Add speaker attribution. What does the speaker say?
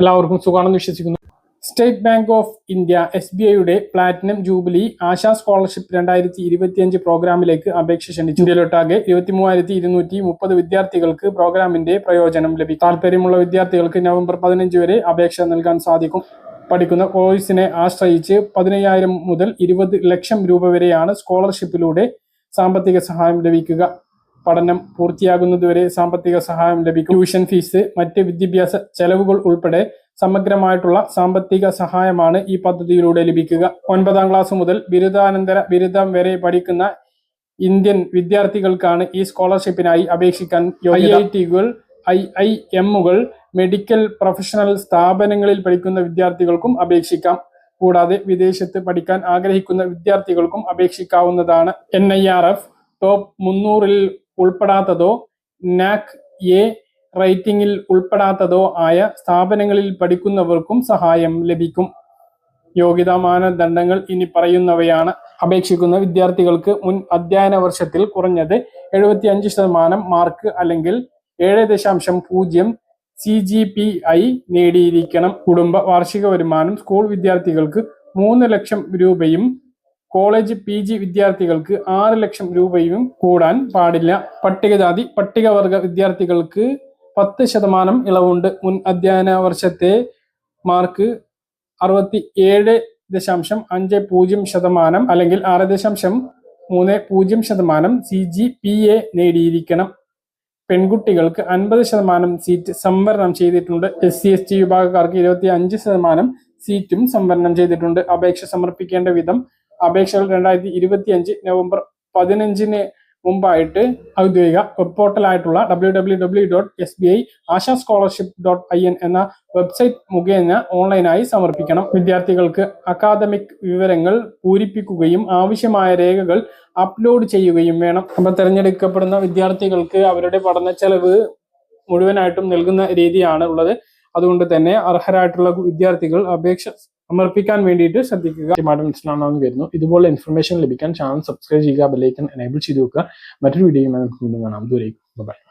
Speaker 1: എല്ലാവർക്കും സുഖമാണെന്ന് വിശ്വസിക്കുന്നു. State bank of India S B ഐയുടെ പ്ലാറ്റിനം ജൂബിലി ആശാ സ്കോളർഷിപ്പ് രണ്ടായിരത്തി ഇരുപത്തിയഞ്ച് പ്രോഗ്രാമിലേക്ക് അപേക്ഷ ക്ഷണിച്ചു. ഇന്ത്യയിലൊട്ടാകെ ഇരുപത്തി മൂവായിരത്തി ഇരുന്നൂറ്റി മുപ്പത് വിദ്യാർത്ഥികൾക്ക് പ്രോഗ്രാമിന്റെ പ്രയോജനം ലഭിക്കും. താല്പര്യമുള്ള വിദ്യാർത്ഥികൾക്ക് നവംബർ പതിനഞ്ച് വരെ അപേക്ഷ നൽകാൻ സാധിക്കും. പഠിക്കുന്ന കോഴ്സിനെ ആശ്രയിച്ച് പതിനയ്യായിരം മുതൽ ഇരുപത് ലക്ഷം രൂപ വരെയാണ് സ്കോളർഷിപ്പിലൂടെ സാമ്പത്തിക സഹായം ലഭിക്കുക. പഠനം പൂർത്തിയാകുന്നതുവരെ സാമ്പത്തിക സഹായം ലഭിക്കും. ട്യൂഷൻ ഫീസ് മറ്റ് വിദ്യാഭ്യാസ ചെലവുകൾ ഉൾപ്പെടെ സമഗ്രമായിട്ടുള്ള സാമ്പത്തിക സഹായമാണ് ഈ പദ്ധതിയിലൂടെ ലഭിക്കുക. ഒൻപതാം ക്ലാസ് മുതൽ ബിരുദാനന്തര ബിരുദം വരെ പഠിക്കുന്ന ഇന്ത്യൻ വിദ്യാർത്ഥികൾക്കാണ് ഈ സ്കോളർഷിപ്പിനായി അപേക്ഷിക്കാൻ ഐ ഐ ടികൾ ഐ ഐ എമ്മുകൾ മെഡിക്കൽ പ്രൊഫഷണൽ സ്ഥാപനങ്ങളിൽ പഠിക്കുന്ന വിദ്യാർത്ഥികൾക്കും അപേക്ഷിക്കാം. കൂടാതെ വിദേശത്ത് പഠിക്കാൻ ആഗ്രഹിക്കുന്ന വിദ്യാർത്ഥികൾക്കും അപേക്ഷിക്കാവുന്നതാണ്. N I R F top മുന്നൂറിൽ ഉൾപ്പെടാത്തതോ നാക് എ റൈറ്റിംഗിൽ ഉൾപ്പെടാത്തതോ ആയ സ്ഥാപനങ്ങളിൽ പഠിക്കുന്നവർക്കും സഹായം ലഭിക്കും. യോഗ്യതാ മാനദണ്ഡങ്ങൾ ഇനി പറയുന്നവയാണ്. അപേക്ഷിക്കുന്ന വിദ്യാർത്ഥികൾക്ക് മുൻ അധ്യയന വർഷത്തിൽ കുറഞ്ഞത് എഴുപത്തി അഞ്ച് ശതമാനം മാർക്ക് അല്ലെങ്കിൽ ഏഴ് ദശാംശം പൂജ്യം സി ജി പി ഐ നേടിയിരിക്കണം. കുടുംബ വാർഷിക വരുമാനം സ്കൂൾ വിദ്യാർത്ഥികൾക്ക് മൂന്ന് ലക്ഷം രൂപയും കോളേജ് പി ജി വിദ്യാർത്ഥികൾക്ക് ആറ് ലക്ഷം രൂപയും കൂടാൻ പാടില്ല. പട്ടികജാതി പട്ടികവർഗ വിദ്യാർത്ഥികൾക്ക് പത്ത് ശതമാനം ഇളവുണ്ട്. മുൻ അധ്യയന വർഷത്തെ മാർക്ക് അറുപത്തി ഏഴ് ദശാംശം അഞ്ച് പൂജ്യം ശതമാനം അല്ലെങ്കിൽ ആറ് ദശാംശം മൂന്ന് പൂജ്യം ശതമാനം സി ജി പി എ നേടിയിരിക്കണം. പെൺകുട്ടികൾക്ക് അൻപത് ശതമാനം സീറ്റ് സംവരണം ചെയ്തിട്ടുണ്ട്. എസ് സി എസ് ടി വിഭാഗക്കാർക്ക് ഇരുപത്തി അഞ്ച് ശതമാനം സീറ്റും സംവരണം ചെയ്തിട്ടുണ്ട്. അപേക്ഷ സമർപ്പിക്കേണ്ട വിധം അപേക്ഷകൾ രണ്ടായിരത്തി ഇരുപത്തി അഞ്ച് നവംബർ പതിനഞ്ചിന് മുമ്പായിട്ട് ഔദ്യോഗിക web പോർട്ടലായിട്ടുള്ള W W W dot S B I Asha scholarship dot I N എന്ന വെബ്സൈറ്റ് മുഖേന ഓൺലൈനായി സമർപ്പിക്കണം. വിദ്യാർത്ഥികൾക്ക് അക്കാദമിക് വിവരങ്ങൾ പൂരിപ്പിക്കുകയും ആവശ്യമായ രേഖകൾ അപ്ലോഡ് ചെയ്യുകയും വേണം. അപ്പം തിരഞ്ഞെടുക്കപ്പെടുന്ന വിദ്യാർത്ഥികൾക്ക് അവരുടെ പഠന ചെലവ് മുഴുവനായിട്ടും നൽകുന്ന രീതിയാണ് ഉള്ളത്. അതുകൊണ്ട് തന്നെ അർഹരായിട്ടുള്ള വിദ്യാർത്ഥികൾ അപേക്ഷ സമർപ്പിക്കാൻ വേണ്ടിയിട്ട് ശ്രദ്ധിക്കുക. മനസ്സിലാണെന്ന് വരുന്നു. ഇതുപോലെ ഇൻഫർമേഷൻ ലഭിക്കാൻ ചാനൽ സബ്സ്ക്രൈബ് ചെയ്യുക ബെല്ലൈക്കൻ എനേബിൾ ചെയ്ത് വെക്കുക. മറ്റൊരു വീഡിയോ നമുക്ക് കാണാം. ദൂരേക്കും ബൈ